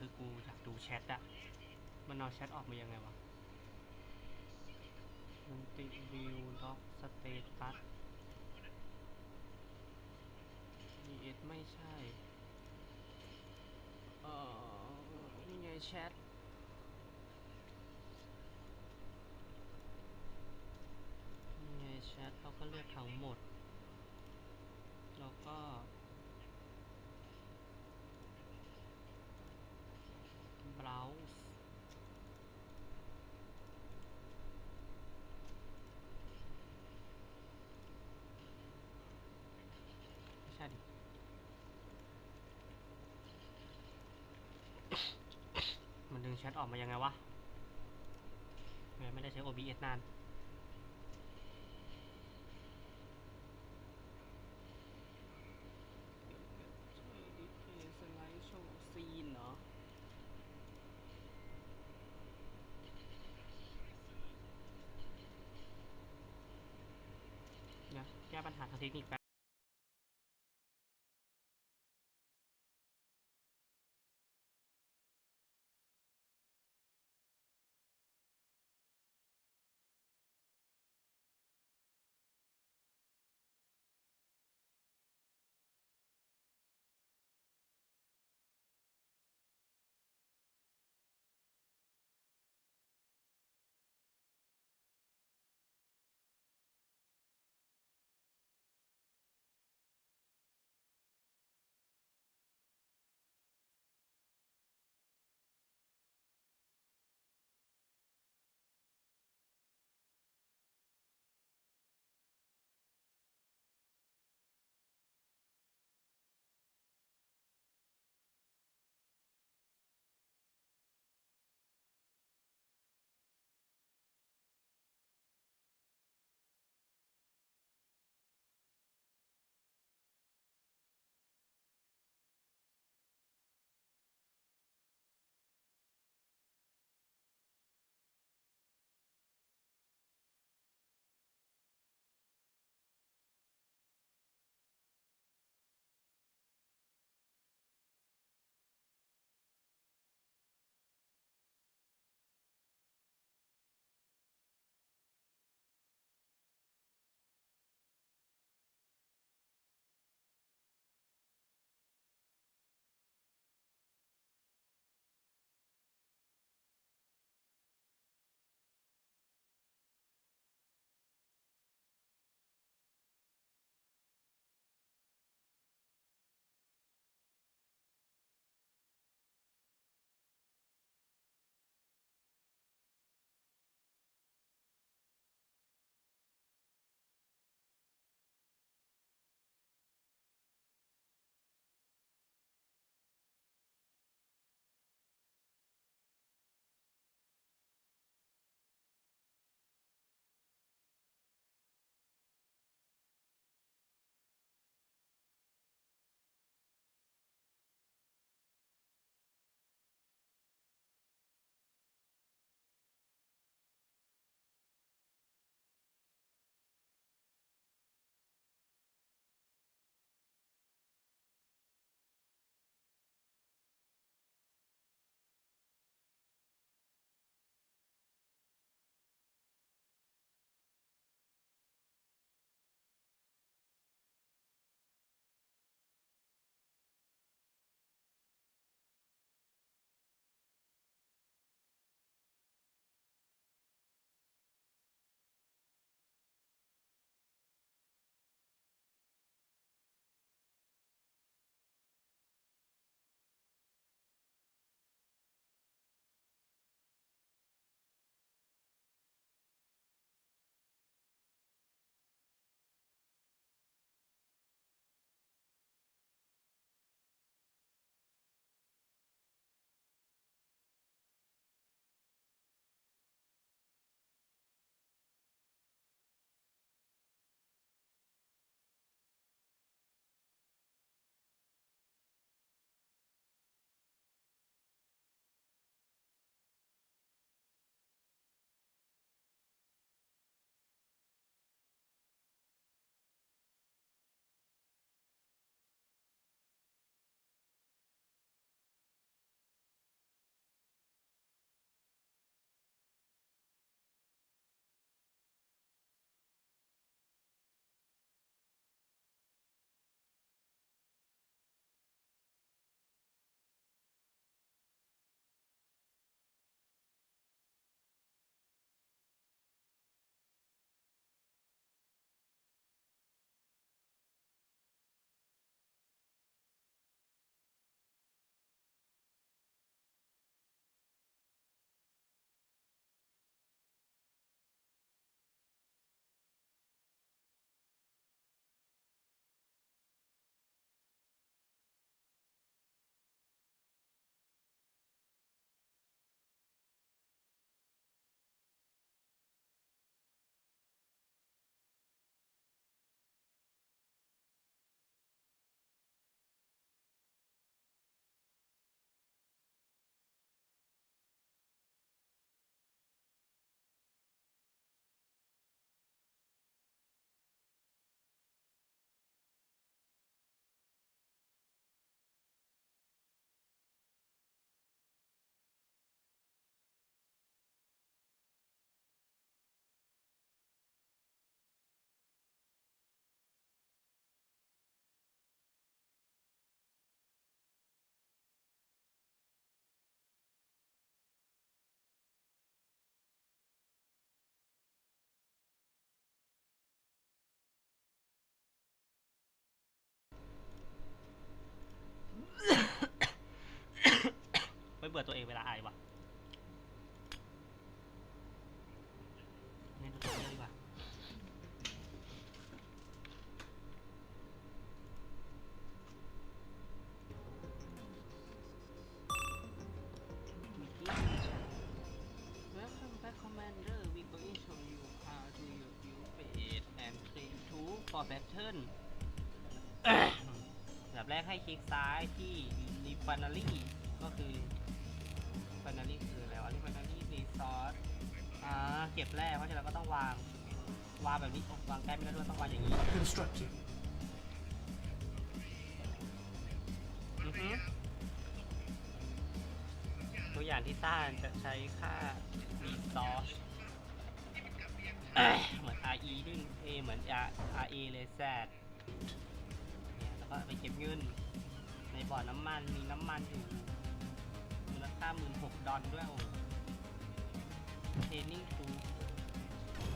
คือกูอยากดูแชทอะมันเอาแชทออกมายังไงวะมันติวิวล็อกสเตตัส ES ไม่ใช่ เออนี่ไงแชทนี่ไงแชทเราก็เลือกทั้งหมด แล้วก็ browse ไม่ใช่ดิ มันดึง แชทออกมายังไงวะไงไม่ได้ใช้ OBS นานเนาะเดี๋ยวแก้ปัญหาทางเทคนิคแป๊ บ for battle อันดับแรกให้คลิกซ้ายที่ refinery ก็คือ refinery คืออะไรวะ refinery resource อ่าเก็บแร่เพราะฉะนั้นก็ต้องวาง วางแบบนี้วางใกล้ไม่ได้ด้วยต้องวางอย่างนี้ Constructing. อือฮึตัวอย่างที่สร้างจะใช้ค่า resource เอ้ยเหมือน RE ดึง A เหมือน R RA เลย Z เนี่ยแล้วก็ไปเก็บเงิน ในบ่อน้ำมันมีน้ำมันอยู่มูลค่าหมื่นหกดอลด้วยโอ้ training to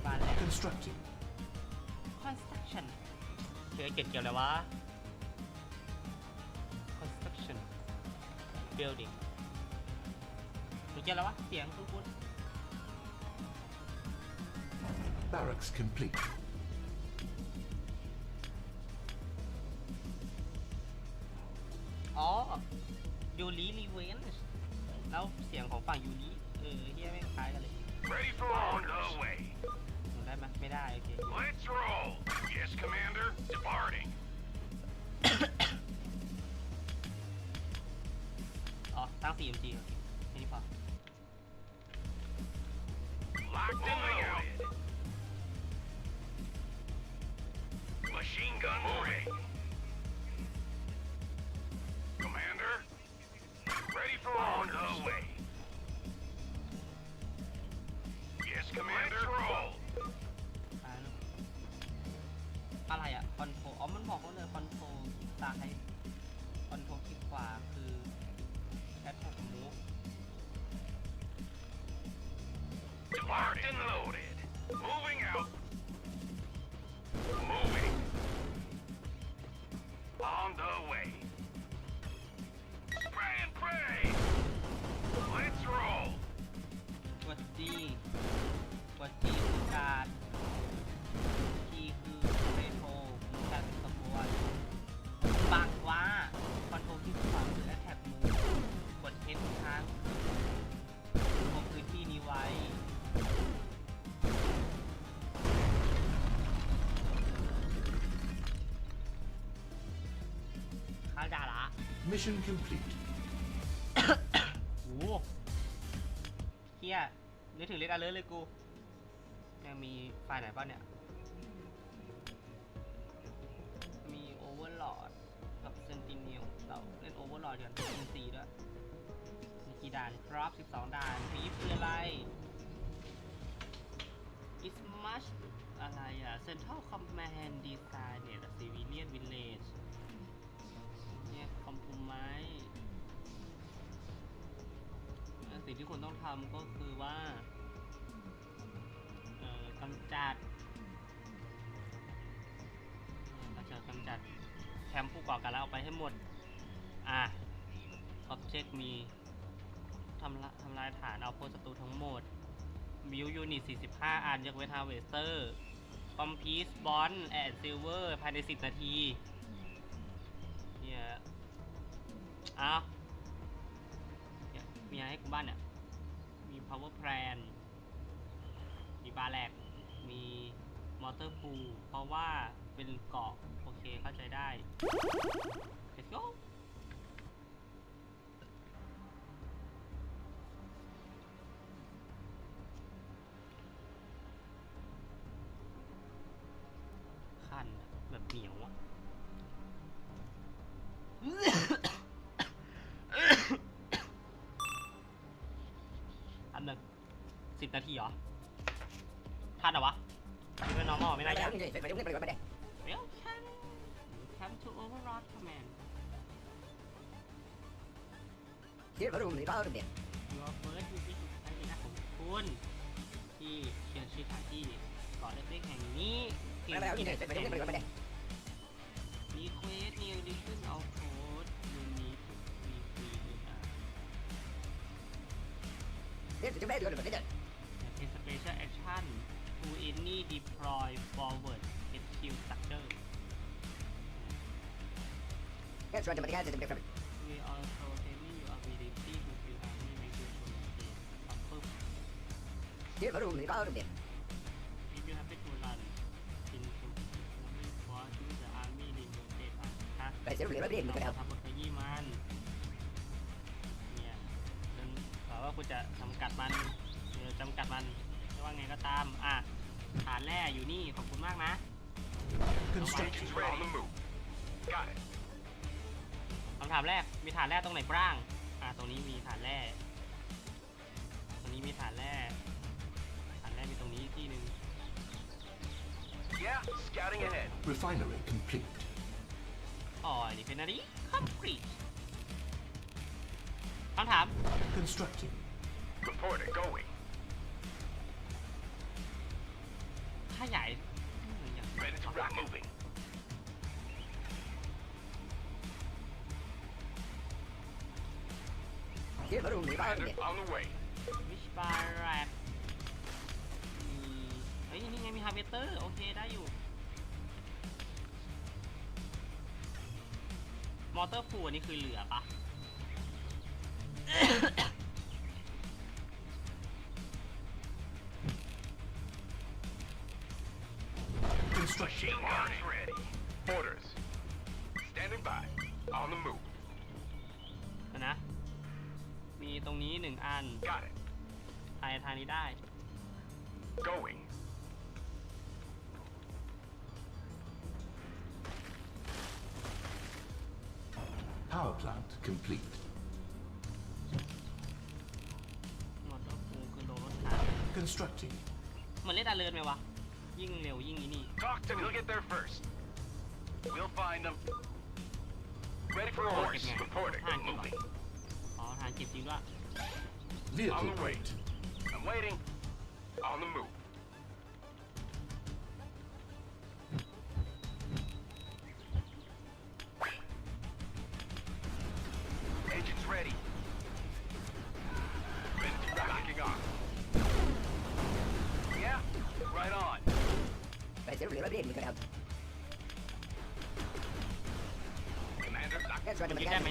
บาแลน Constructing. construction เกี่ยวเกี่ยวเกี่ยวอะไรวะ construction building มันเกี่ยวอะไรวะ เสียงคุ้น Barracks complete. ๆอ๋อยูริรีเวนแล้วเสียงของฝั่งยูริเออเฮียไม่งคล้ายกันเลย Ready for on the way. หนูได้ไหมไม่ได้โอเค Let's roll. Yes, Commander. Departing. อ๋อตั้ง CMG โอเค and loaded. Moving out. Moving. On the way. Spray and pray. Let's roll. What the? What the? Mission complete. โอ้โหเฮียนึกถึงเล็กอเลิร์เลยกู ยังมีไฟล์ไหนบ้างเนี่ย มีโอเวอร์ลอดกับเซนติเนียลเราเล่นโอเวอร์ลอดกันเป็นซีด้วย มีกี่ด่านครับ 12 ด่านบีฟคืออะไร It's much อะไรอะ Central Command Design เนี่ย Civilian Village เนี่ยค อมพูไมสิ่งที่คุณต้องทำก็คือว่าเอ่อกำจัดเราจะกำจัดแคมป์ผู้ก่อการร้ายออกไปให้หมด อะ Object มีทำละทำลายฐานเอาโพศัตรูทั้งหมดบิวยูนิต 45 อันยกเว้นฮาเวสเตอร์คอมพีสบอลแอนด์ซิลเวอร์ภายใน 10 นาทีเนี่ย อ้าวเนี่ยมีอะไรให้กูบ้านเนี่ย มี power plan มีบาแลกมีมอเตอร์พูเพราะว่าเป็นเกาะโอเคเข้าใจได้ let's go คันแบบเหนียวอะ 10 นาทีเหรอทันเหรอวะคิดว่า normal ไม่น่ายาก Welcome Welcome to Overlord Command Your first visit to ไทยนะของคุณที่เขียนชื่อสถานที่ก่อนเล็กๆแห่งนี้ที่มีเควสมีดิชั่นเอาโค้ดยูนิคมีฟรีอะ Yes, special action to any deploy forward HQ structure We also training your ability to build army regulation confirm If you happen to run into only Vai ser un problema di เรา Michael. ทำบทขยี้มันเนี่ยนั้นถามว่าคุณจะจำกัดมันหรือจำกัดมันไม่ ว่าไงก็ตาม อะ ฐานแร่อยู่นี่ ขอบคุณมากนะ Constructing. Engines ready. On the move. Got it. คำถามแรก มีฐานแร่ตรงไหนบ้าง อะ ตรงนี้มีฐานแร่ ตรงนี้มีฐานแร่ ฐานแร่มีตรงนี้ที่หนึ่ง Yeah, scouting ahead. Refinery complete. อ๋อนี่เป็นอะไรคอมกรีตคำถาม Constructing. Reporter going. ขยายอืมอย่าง Ready to rock. Moving. Here for un Commander, rivale. on the way. วิชบาร์แรกมีเฮ้ยนี่ไงมีฮาร์เวสเตอร์โอเคได้อยู่ มอเตอร์ฟูลอันนี้คือเหลือปะ Machine guns ready. Orders. Standing by. On the move. เดี๋ยวนะ มีตรงนี้หนึ่งอัน Got it. ทายทางนี้ได้ Going. Power plant complete. มอเตอร์ฟูลคือโดนรถถัง Constructing. เหมือนเล่นดาเลินไหมวะ ยิ่งเร็วยิ่งอีนี่ Talk to me. We'll get there first. We'll find them. Ready for Oh, orders. okay. Reporter. Ah, Moving. อ๋อทางเก็บจริงด้วย Vehicle On the way. plate. I'm waiting. On the move. That's right, ยิงได้ไหม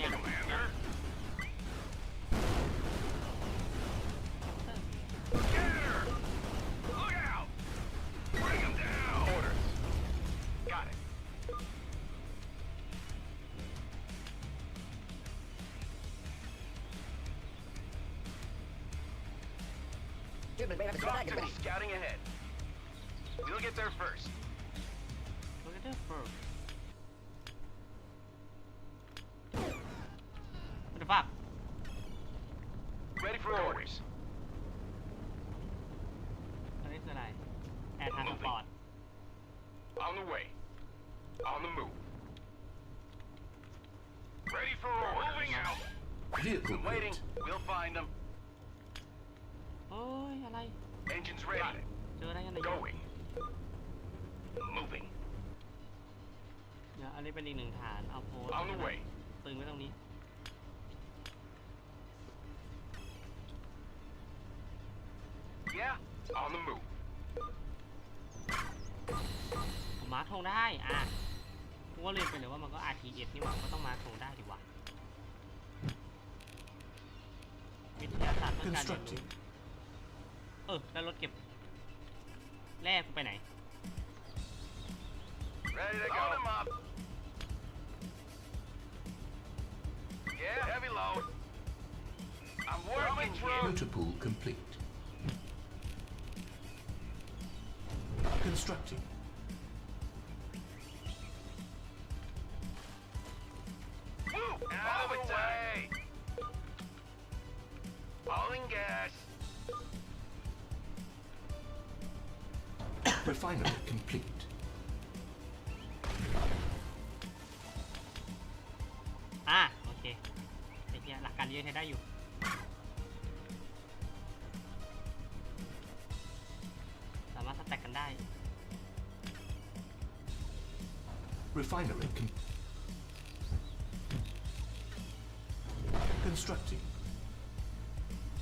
On the way. On the move. Ready for orders. Moving out. Vehicle Waiting. plate. We'll find them. เฮ้ย อะไร Engines ready. เจออะไรกันไหนย Going. Moving. เดี๋ยวอันนี้เป็นอีกหนึ่งฐาน เอาโพส On the way. ตึงไว้ตรงนี้ Yeah. On the move. มมาร์คธงได้อะกูก็ลืมไปเลยว่ามันก็ RTS นี่หว่าก็ต้องมาร์คธงได้ดิวะวิทยาศาสตร์เพื่อการเรียนรู้ Constructing. เออแล้วรถเก็บแร่กูไปไหน Ready to go. them up. Yeah. Heavy load. I'm working through. Motor pool complete. Constructing. Refinery complete. อ่ะ โอเคไอ้เหี้ยหลักการเรียนใช้ได้อยู่ สามารถสแต็กกันได้ Refinery com Constructing.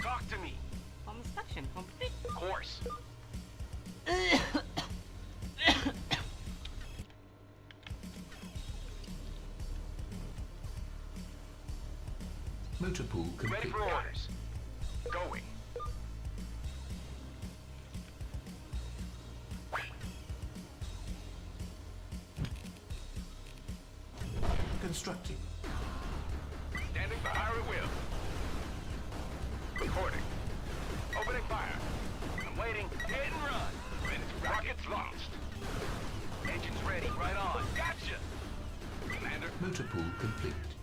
Talk to me. construction complete Course. Constructing. Standing fire at will. Reporting. Opening fire. I'm waiting. Hit and run. Minutes. Rockets launched. Engines ready. Right on. Gotcha. Commander. Motor pool complete.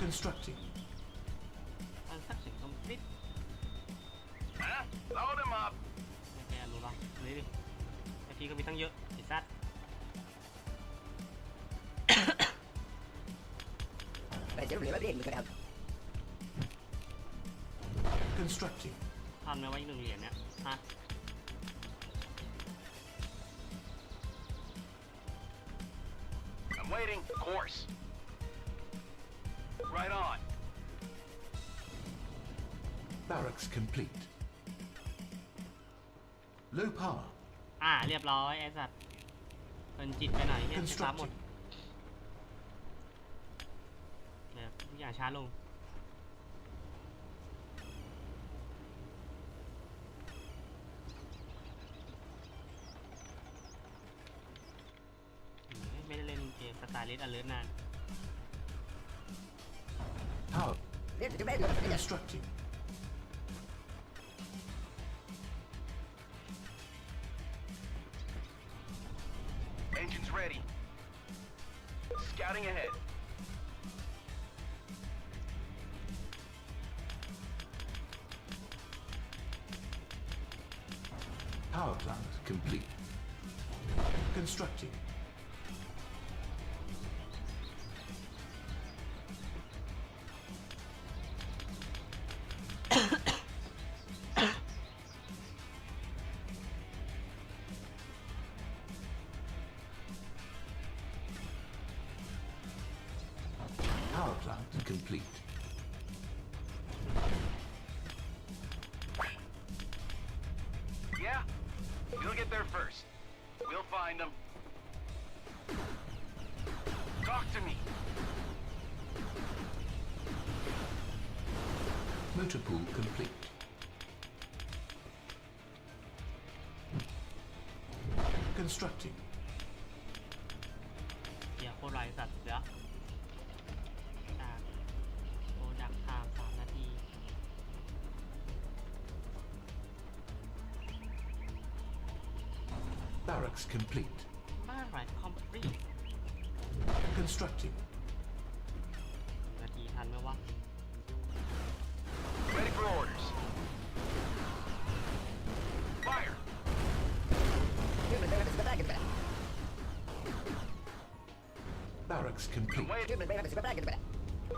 Constructing. transaction complete Huh? Load them up. แกรู้ปะดูดิไอพีก็มีตั้งเยอะไอ้ซัด But it's really big, but out. Constructing. ทันไหมว่าอีกหนึ่งเหรียญเนี่ยฮะ I'm waiting. Course. Right on. Barracks complete. Low power. อ่าเรียบร้อยไอ้สัตว์เป็นจิตไปหน่อยเฮียช้าหมด Constructing. เดี๋ยวทุกอย่างช้าลง มสไตล์เลสอเลิร์นาน Power. Here's the bed, but it Constructing. Engines ready. Scouting ahead. Power plant complete. Constructing. Motor pool complete. Constructing. เดี๋ยวโคตรไรสัตว์เดี๋ยวจากโปรดักไทม์สามนาที Barracks complete. บ้านไรคอมพลีท Constructing.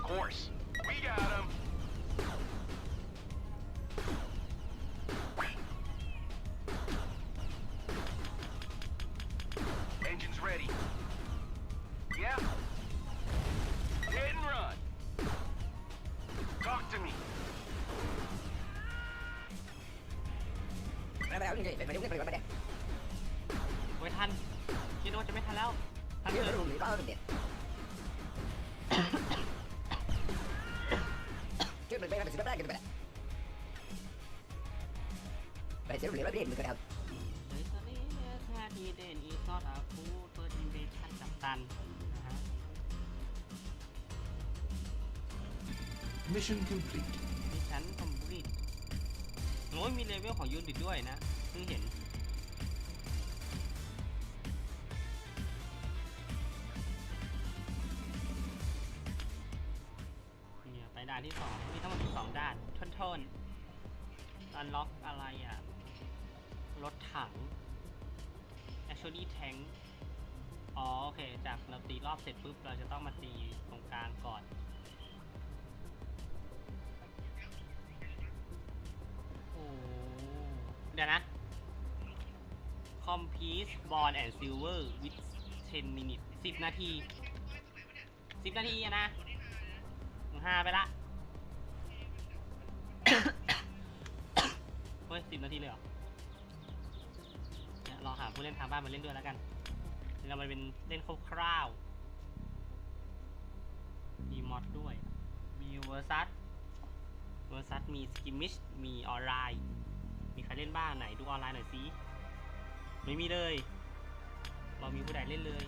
Course. We got him. Engines ready. Yeah? Hit and run. Talk to me. But I'm going to get it, but ไว้ทัน คิดว่าจะไม่ทันแล้ว ทัน Here's เล the ย Mission complete. ดิฉันคอมพลีทโอ้ยมีเลเวลของยูนิตด้วยนะเพิ่งเห็น เนี่ยไปด่านที่สองมีทั้งหมดสองด่านทนทนอันล็อกอะไรอะ รถถัง actually tank อ๋อโอเค จากเราตีรอบเสร็จปุ๊บ เราจะต้องมาตีตรงกลางก่อน เดี๋ยวนะ Complete Ball and Silver with 10 minutes 10 นาที 10 นาทีอะนะมึงห้าไปละ เฮ้ย10 นาทีเลยเหรอเนี่ยรอหาผู้เล่นทางบ้านมาเล่นด้วยแล้วกันเดี๋ยวเรามาเป็นเล่นคร่าวๆมีมอดด้วย มีเวอร์ซัสเวอร์ซัสมีสกิมมิช มีออนไลน์ มีใครเล่นบ้างไหนดูออนไลน์หน่อยสิไม่มีเลย เรามีผู้ใดเล่นเลย